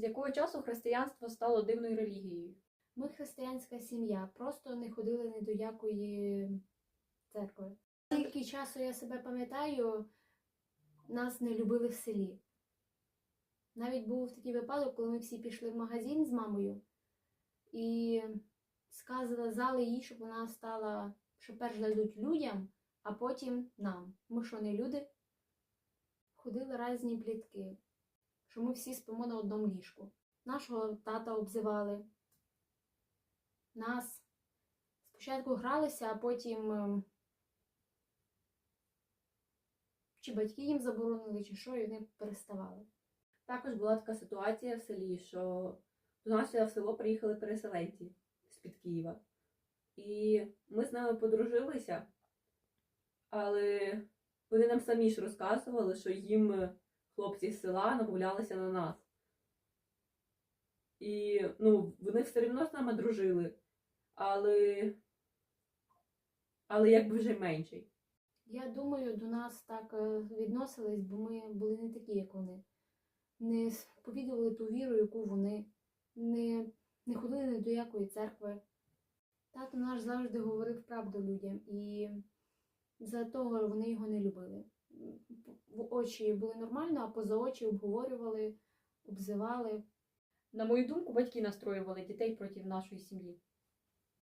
З якого часу християнство стало дивною релігією? Ми християнська сім'я, просто не ходили ні до якої церкви. Скільки часу я себе пам'ятаю, нас не любили в селі. Навіть був такий випадок, коли ми всі пішли в магазин з мамою і сказали їй, щоб вона стала, що перш дадуть людям, а потім нам. Ми що не люди? Ходили різні плітки, що ми всі спимо на одному ліжку. Нашого тата обзивали. Нас спочатку гралися, а потім ем, чи батьки їм заборонили, чи що, і вони переставали. Також була така ситуація в селі, що до нас в село приїхали переселенці з-під Києва. І ми з ними подружилися, але вони нам самі ж розказували, що їм хлопці з села намовлялися на нас. І ну, вони все одно з нами дружили, але, але якби вже менше. Я думаю, до нас так е, відносились, бо ми були не такі, як вони. Не сповідували ту віру, яку вони, не, не ходили ні до якої церкви. Тато наш завжди говорив правду людям, і за того вони його не любили. В очі були нормально, а поза очі обговорювали, обзивали. На мою думку, батьки настроювали дітей проти нашої сім'ї.